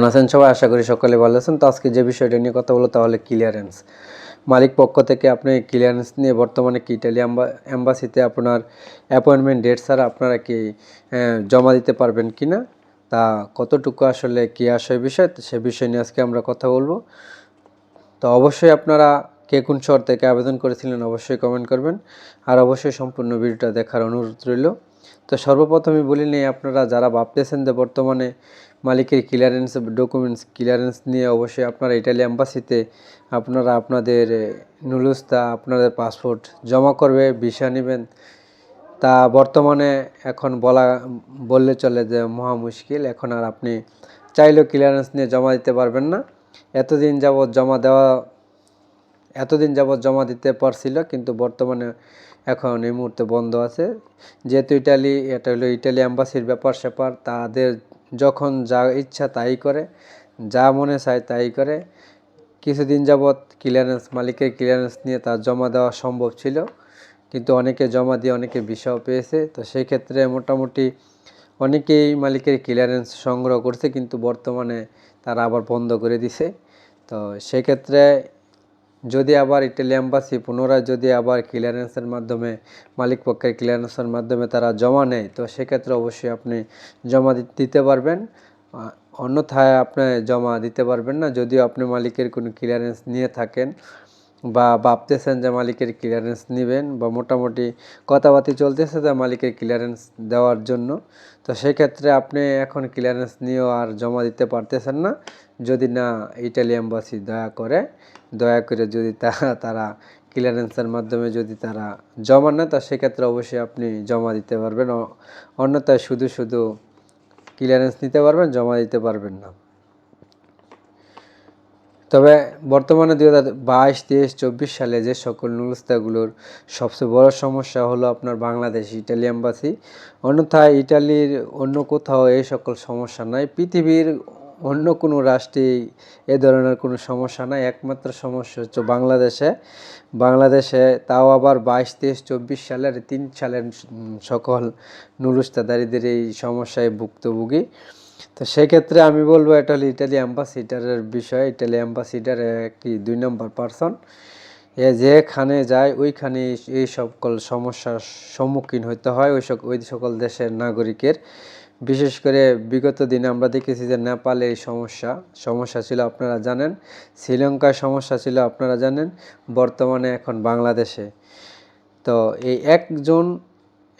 কেমন আছেন সবাই? আশা করি সকলে ভালো আছেন। তো আজকে যে বিষয়টা নিয়ে কথা বলো তাহলে ক্লিয়ারেন্স মালিক পক্ষ থেকে আপনি ক্লিয়ারেন্স নিয়ে বর্তমানে কি ইটালি অ্যাম্বাসিতে আপনার অ্যাপয়েন্টমেন্ট ডেট ছাড়া আপনারা কি জমা দিতে পারবেন কি না তা কতটুকু আসলে কী আসে বিষয়, সে বিষয় নিয়ে আজকে আমরা কথা বলব। তো অবশ্যই আপনারা কে কোন শহর থেকে আবেদন করেছিলেন অবশ্যই কমেন্ট করবেন। আর অবশ্যই সম্পূর্ণ ভিডিওটা দেখার অনুরোধ রইল। তো সর্বপ্রথমে বলি নিই আপনারা যারা ভাবতেছেন যে বর্তমানে মালিকের ক্লিয়ারেন্স ডকুমেন্টস ক্লিয়ারেন্স নিয়ে অবশ্যই আপনারা ইটালি অ্যাম্বাসিতে আপনারা আপনাদের নুলুস্তা, আপনাদের পাসপোর্ট জমা করবে ভিসা নেবেন। তা বর্তমানে এখন বলা, বললে চলে যে মহা মুশকিল। এখন আর আপনি চাইলেও ক্লিয়ারেন্স নিয়ে জমা দিতে পারবেন না। এতদিন যাবৎ জমা দেওয়া, এতদিন যাবৎ জমা দিতে পারছিল, কিন্তু বর্তমানে এখন এই মুহূর্তে বন্ধ আছে। যেহেতু ইটালি, এটা হলো ইটালি অ্যাম্বাসির ব্যাপার স্যাপার, তাদের যখন যা ইচ্ছা তাই করে, যা মনে চায় তাই করে। কিছুদিন যাবৎ ক্লিয়ারেন্স, মালিকের ক্লিয়ারেন্স নিয়ে তার জমা দেওয়া সম্ভব ছিল, কিন্তু অনেকে জমা দিয়ে অনেকে বিষয় পেয়েছে। তো সেই ক্ষেত্রে মোটামুটি অনেকেই মালিকের ক্লিয়ারেন্স সংগ্রহ করছে, কিন্তু বর্তমানে তারা আবার বন্ধ করে দিছে। তো সেক্ষেত্রে যদি আবার ইটালি অ্যাম্বাসি পুনরায় যদি আবার ক্লিয়ারেন্সের মাধ্যমে, মালিক পক্ষের ক্লিয়ারেন্সের মাধ্যমে তারা জমা নেয়, তো সেক্ষেত্রে অবশ্যই আপনি জমা দিতে পারবেন। অন্যথায় আপনি জমা দিতে পারবেন না। যদিও আপনি মালিকের কোনো ক্লিয়ারেন্স নিয়ে থাকেন বা ভাবতেছেন যে মালিকের ক্লিয়ারেন্স নেবেন বা মোটামুটি কথাবার্তি চলতেছে যে মালিকের ক্লিয়ারেন্স দেওয়ার জন্য, তো সেক্ষেত্রে আপনি এখন ক্লিয়ারেন্স নিয়েও আর জমা দিতে পারতেছেন না। যদি না ইটালি অ্যাম্বাসি দয়া করে দয়া করে যদি তারা তারা ক্লিয়ারেন্সের মাধ্যমে যদি তারা জমা নেয়, তা সেক্ষেত্রে অবশ্যই আপনি জমা দিতে পারবেন। অন্যথায় শুধু শুধু ক্লিয়ারেন্স নিতে পারবেন, জমা দিতে পারবেন না। তবে বর্তমানে দুই হাজার বাইশ, তেইশ, চব্বিশ সালে যে সকল নুরস্তাগুলোর সবচেয়ে বড় সমস্যা হলো আপনার বাংলাদেশ ইটালি এম্বাসি অন্যথায় ইটালির অন্য কোথাও এই সকল সমস্যা নাই। পৃথিবীর অন্য কোনো রাষ্ট্রে এ ধরনের কোনো সমস্যা নাই, একমাত্র সমস্যা হচ্ছে বাংলাদেশে। বাংলাদেশে তাও আবার বাইশ, তেইশ, চব্বিশ সালের তিন সালের সকল নুরুস্তাদারিদের এই সমস্যায় ভুক্তভোগী। তো সেক্ষেত্রে আমি বলব, এটা হলো ইটালি অ্যাম্বাসিডারের বিষয়। ইটালি অ্যাম্বাসিডার একটি দুই নম্বর পার্সন এ যেখানে যায়, ওইখানে এই- এই সকল সমস্যার সম্মুখীন হতে হয় ওই সক- ওই সকল দেশের নাগরিকের। বিশেষ করে বিগত দিনে আমরা দেখেছি যে নেপালে এই সমস্যা সমস্যা ছিল আপনারা জানেন, শ্রীলঙ্কায় সমস্যা ছিল আপনারা জানেন, বর্তমানে এখন বাংলাদেশে। তো এই একজন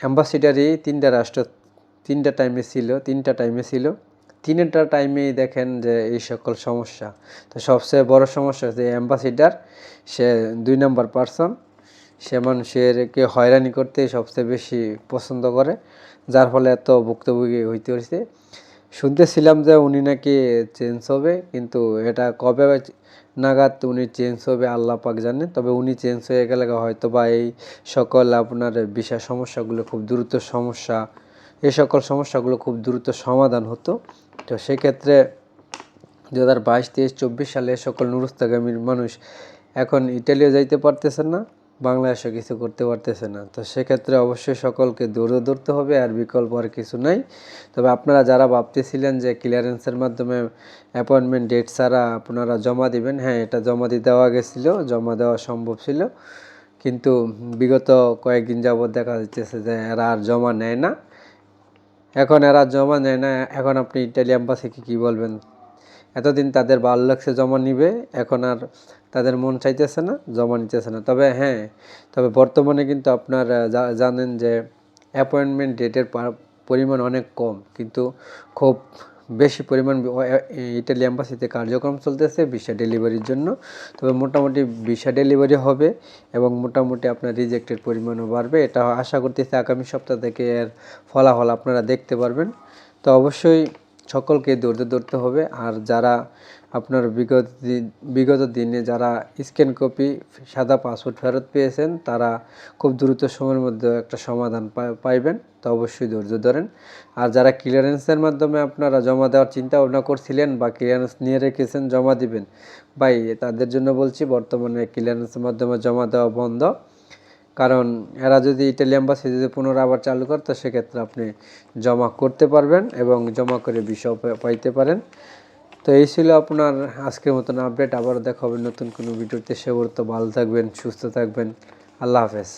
অ্যাম্বাসিডারই তিনটা রাষ্ট্র, তিনটা টাইমে ছিল, তিনটা টাইমে ছিল। তিনটা টাইমেই দেখেন যে এই সকল সমস্যা। তো সবচেয়ে বড় সমস্যা হচ্ছে অ্যাম্বাসিডার, সে দুই নম্বর পার্সন সে মানুষেরকে হয়রানি করতে সবচেয়ে বেশি পছন্দ করে, যার ফলে এত ভুক্তভোগী হইতে হয়েছে শুনতেছিলাম যে উনি নাকি চেঞ্জ হবে, কিন্তু এটা কবে নাগাদ উনি চেঞ্জ হবে আল্লাহ পাক জানে, তবে উনি চেঞ্জ হয়ে গেলে হয়তো বা এই সকল আপনার বিষয় সমস্যাগুলো খুব দ্রুত সমস্যা, এই সকল সমস্যাগুলো খুব দ্রুত সমাধান হতো। তো সেক্ষেত্রে দু হাজার বাইশ, তেইশ, চব্বিশ সালে সকল নুরুস্তাগামীর মানুষ এখন ইটালিও যাইতে পারতেছে না। বাংলাদেশে কিছু করতে পারতেছে না। তো সেক্ষেত্রে অবশ্যই সকলকে দৌড়ে ধরতে হবে, আর বিকল্প আর কিছু নাই। তবে আপনারা যারা ভাবতেছিলেন যে ক্লিয়ারেন্সের মাধ্যমে অ্যাপয়েন্টমেন্ট ডেট ছাড়া আপনারা জমা দিবেন হ্যাঁ এটা জমা দিয়ে দেওয়া গেছিল, জমা দেওয়া সম্ভব ছিল। কিন্তু বিগত কয়েকদিন যাবৎ দেখা যাচ্ছে যে এরা আর জমা নেয় না। এখন এরা জমা নেয় না, এখন আপনি ইটালি অ্যাম্বাসিকে কী বলবেন? এতদিন তাদের লাগছে জমা নিবে, এখন আর তাদের মন চাইতেছে না, জমা নিতেছে না। তবে হ্যাঁ তবে বর্তমানে কিন্তু আপনার জানেন যে অ্যাপয়েন্টমেন্ট ডেটের পরিমাণ অনেক কম, কিন্তু খুব বেশি পরিমাণ ইটালি অ্যাম্বাসিতে কার্যক্রম চলতেছে ভিসা ডেলিভারির জন্য। তবে মোটামুটি ভিসা ডেলিভারি হবে এবং মোটামুটি আপনার রিজেক্টের পরিমাণও বাড়বে। এটা আশা করতেছি আগামী সপ্তাহ থেকে এর ফলাফল আপনারা দেখতে পারবেন। তো অবশ্যই সকলকে ধৈর্য ধরতে হবে। আর যারা আপনার বিগত দিন বিগত দিনে যারা স্ক্যান কপি সাদা পাসপোর্ট ফেরত পেয়েছেন, তারা খুব দ্রুত সময়ের মধ্যে একটা সমাধান পাইবেন। তো অবশ্যই ধৈর্য ধরেন। আর যারা ক্লিয়ারেন্সের মাধ্যমে আপনারা জমা দেওয়ার চিন্তা ভাবনা করছিলেন বা ক্লিয়ারেন্স নিয়ে রেখেছেন, জমা দিবেন। ভাই, তাদের জন্য বলছি, বর্তমানে ক্লিয়ারেন্সের মাধ্যমে জমা দেওয়া বন্ধ। কারণ এরা যদি ইটালি অ্যাম্বাসি যদি পুনরায় আবার চালু করে, তো সেক্ষেত্রে আপনি জমা করতে পারবেন এবং জমা করে বিষয় পাইতে পারেন। তো এই ছিল আপনার আজকের মতন আপডেট আবার দেখা হবে নতুন কোনো ভিডিওতে। সে ভালো থাকবেন, সুস্থ থাকবেন। আল্লাহ হাফেজ।